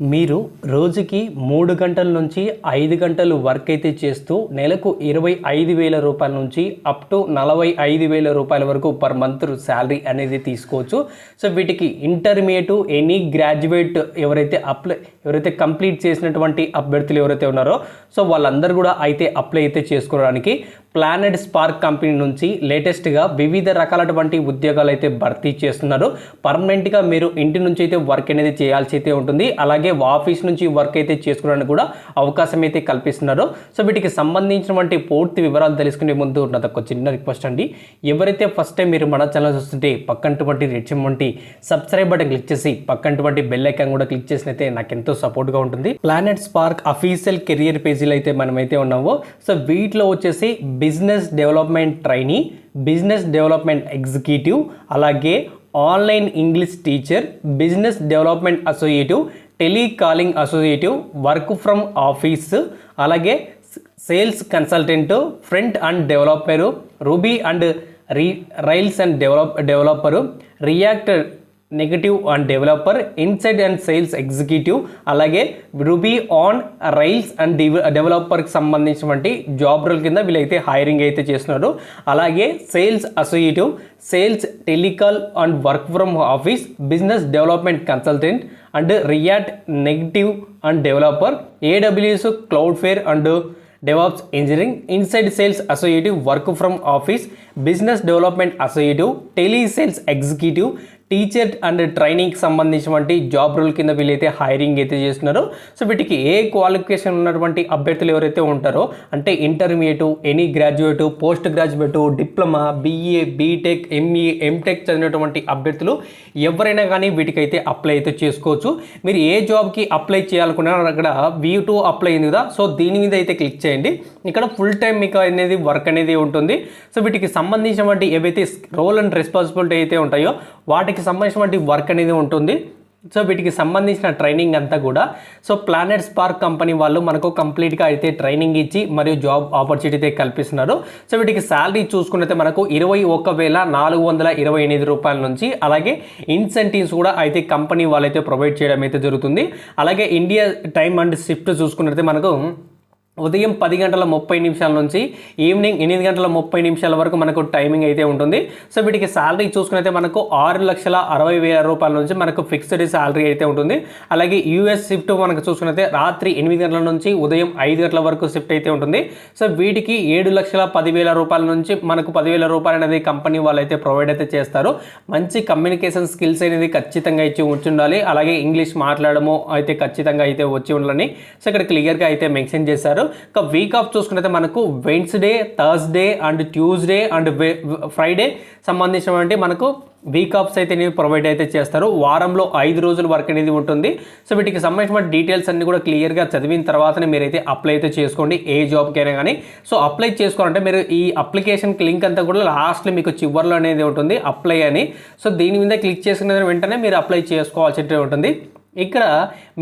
మీరు రోజుకి మూడు గంటల నుంచి ఐదు గంటలు వర్క్ అయితే చేస్తూ నెలకు ఇరవై ఐదు వేల రూపాయల నుంచి అప్ టు నలభై ఐదు వేల రూపాయల వరకు పర్ మంత్ శాలరీ అనేది తీసుకోవచ్చు. సో వీటికి ఇంటర్మీడియట్ ఎనీ గ్రాడ్యుయేట్ ఎవరైతే అప్లై ఎవరైతే కంప్లీట్ చేసినటువంటి అభ్యర్థులు ఎవరైతే ఉన్నారో సో వాళ్ళందరూ కూడా అయితే అప్లై అయితే చేసుకోవడానికి ప్లానెట్ స్పార్క్ కంపెనీ నుంచి లేటెస్ట్గా వివిధ రకాలటువంటి ఉద్యోగాలు అయితే భర్తీ చేస్తున్నారు. పర్మనెంట్గా మీరు ఇంటి నుంచి అయితే వర్క్ అనేది చేయాల్సి అయితే ఉంటుంది. అలాగే ఆఫీస్ నుంచి వర్క్ అయితే చేసుకోవడానికి కూడా అవకాశం అయితే కల్పిస్తున్నారు. సో వీటికి సంబంధించినటువంటి పూర్తి వివరాలు తెలుసుకునే ముందు నాది ఒక చిన్న రిక్వెస్ట్ అండి. ఎవరైతే ఫస్ట్ టైం మీరు మన ఛానల్ చూస్తుంటే పక్కనటువంటి రెడ్చం వంటి సబ్స్క్రైబ్ బటన్ క్లిక్ చేసి పక్కనటువంటి బెల్ ఐకాన్ కూడా క్లిక్ చేసినైతే నాకు ఎంతో సపోర్ట్గా ఉంటుంది. ప్లానెట్ స్పార్క్ అఫీషియల్ కెరియర్ పేజీలో అయితే మనమైతే ఉన్నామో. సో వీటిలో వచ్చేసి business development trainee business development executive అలాగే online English teacher business development associative telecalling associative work from office అలాగే sales consultant front end developer Ruby and re Rails and develop developer React native and developer inside and sales executive అలాగే Ruby on Rails and డెవలపర్కి సంబంధించినటువంటి job role కింద వీళ్ళైతే hiring అయితే చేస్తున్నారు. అలాగే sales associative sales telecall and work from office business development consultant and React negative and developer AWS cloud fare and DevOps engineering inside sales associative work from office business development associative tele sales executive teacher and ట్రైనింగ్కి సంబంధించినటువంటి job role కింద వీళ్ళైతే hiring అయితే చేస్తున్నారు. So వీటికి ఏ qualification ఉన్నటువంటి అభ్యర్థులు ఎవరైతే ఉంటారో అంటే intermediate any graduate post graduate diploma BA BTech ME MTech చదివినటువంటి అభ్యర్థులు ఎవరైనా కానీ వీటికైతే అప్లై అయితే చేసుకోవచ్చు. మీరు ఏ జాబ్కి అప్లై చేయాలనుకున్నారో అక్కడ వ్యూ టూ అప్లై అయింది కదా సో దీని మీద అయితే క్లిక్ చేయండి. ఇక్కడ ఫుల్ టైం మీకు అనేది వర్క్ అనేది ఉంటుంది. సో వీటికి సంబంధించినటువంటి ఏవైతే రోల్ అండ్ రెస్పాన్సిబిలిటీ అయితే ఉంటాయో వాటికి సంబంధించినటువంటి వర్క్ అనేది ఉంటుంది. సో వీటికి సంబంధించిన ట్రైనింగ్ అంతా కూడా. సో ప్లానెట్ స్పార్క్ కంపెనీ వాళ్ళు మనకు కంప్లీట్గా అయితే ట్రైనింగ్ ఇచ్చి మరియు జాబ్ ఆపర్చునిటీ అయితే కల్పిస్తున్నారు. సో వీటికి శాలరీ చూసుకున్నైతే మనకు ఇరవై ఒక్క వేల నాలుగు వందల ఇరవై ఎనిమిది రూపాయల నుంచి అలాగే ఇన్సెంటివ్స్ కూడా అయితే కంపెనీ వాళ్ళైతే ప్రొవైడ్ చేయడం అయితే జరుగుతుంది. అలాగే ఇండియా టైం అండ్ షిఫ్ట్ చూసుకున్నట్లయితే మనకు ఉదయం పది గంటల ముప్పై నిమిషాల నుంచి ఈవినింగ్ ఎనిమిది గంటల ముప్పై నిమిషాల వరకు మనకు టైమింగ్ అయితే ఉంటుంది. సో వీటికి శాలరీ చూసుకున్నైతే మనకు ఆరు లక్షల అరవై వేల రూపాయల నుంచి మనకు ఫిక్స్డ్ శాలరీ అయితే ఉంటుంది. అలాగే యూఎస్ షిఫ్ట్ మనకు చూసుకునైతే రాత్రి ఎనిమిది గంటల నుంచి ఉదయం ఐదు గంటల వరకు షిఫ్ట్ అయితే ఉంటుంది. సో వీటికి ఏడు లక్షల పదివేల రూపాయల నుంచి మనకు పదివేల రూపాయలు అనేది కంపెనీ వాళ్ళు అయితే ప్రొవైడ్ అయితే చేస్తారు. మంచి కమ్యూనికేషన్ స్కిల్స్ అనేది ఖచ్చితంగా ఇచ్చి ఉండాలి. అలాగే ఇంగ్లీష్ మాట్లాడము అయితే ఖచ్చితంగా అయితే వచ్చి ఉండాలని. సో ఇక్కడ క్లియర్గా అయితే మెన్షన్ చేశారు. ఇక వీక్ ఆఫ్ చూసుకున్నైతే మనకు Wednesday Thursday and Tuesday and Friday సంబంధించినటువంటి మనకు వీక్ ఆఫ్స్ అయితే ప్రొవైడ్ అయితే చేస్తారు. వారంలో ఐదు రోజులు వర్క్ అనేది ఉంటుంది. సో వీటికి సంబంధించిన డీటెయిల్స్ అన్ని కూడా క్లియర్గా చదివిన తర్వాతనే మీరైతే అప్లై అయితే చేసుకోండి. ఏ జాబ్కైనా కానీ సో అప్లై చేసుకోవాలంటే మీరు ఈ అప్లికేషన్ లింక్ అంతా కూడా లాస్ట్లో మీకు చివరిలో అనేది ఉంటుంది. అప్లై అని. సో దీని మీద క్లిక్ చేసుకున్న వెంటనే మీరు అప్లై చేసుకోవాల్సి ఉంటుంది. ఇక్కడ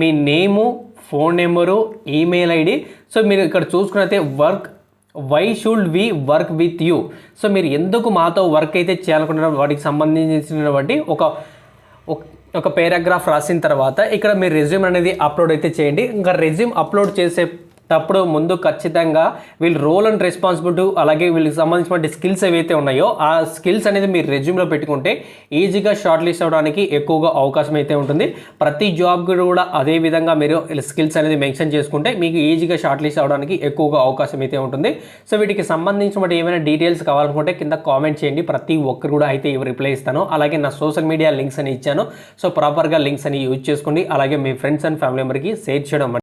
మీ name phone number email ID. So మీరు ఇక్కడ చూసుకున్నైతే work why should we work with you. So మీరు ఎందుకు మాతో వర్క్ అయితే చేయాలనుకుంటున్నారు వాటికి సంబంధించినటువంటి ఒక ఒక- పేరాగ్రాఫ్ పారాగ్రాఫ్ రాసిన తర్వాత ఇక్కడ మీరు రెజ్యూమ్ అనేది అప్లోడ్ అయితే చేయండి. ఇంకా రెజ్యూమ్ అప్లోడ్ చేసే అప్పుడు ముందు ఖచ్చితంగా వీళ్ళు రోల్ అండ్ రెస్పాన్సిబిలిటీ అలాగే వీళ్ళకి సంబంధించిన స్కిల్స్ ఏవైతే ఉన్నాయో ఆ స్కిల్స్ అనేది మీరు రెజ్యూమ్లో పెట్టుకుంటే ఈజీగా షార్ట్ లిస్ట్ అవ్వడానికి ఎక్కువగా అవకాశం అయితే ఉంటుంది. ప్రతి జాబ్ కూడా అదే విధంగా మీరు స్కిల్స్ అనేది మెన్షన్ చేసుకుంటే మీకు ఈజీగా షార్ట్ లిస్ట్ అవ్వడానికి ఎక్కువగా అవకాశం అయితే ఉంటుంది. సో వీటికి సంబంధించిన ఏమైనా డీటెయిల్స్ కావాలనుకుంటే కింద కామెంట్ చేయండి. ప్రతి ఒక్కరు కూడా అయితే రిప్లై ఇస్తాను. అలాగే నా సోషల్ మీడియా లింక్స్ అని ఇచ్చాను. సో ప్రాపర్గా లింక్స్ అని యూజ్ చేసుకోండి. అలాగే మీ ఫ్రెండ్స్ అండ్ ఫ్యామిలీ మెంబర్కి షేర్ చేయడం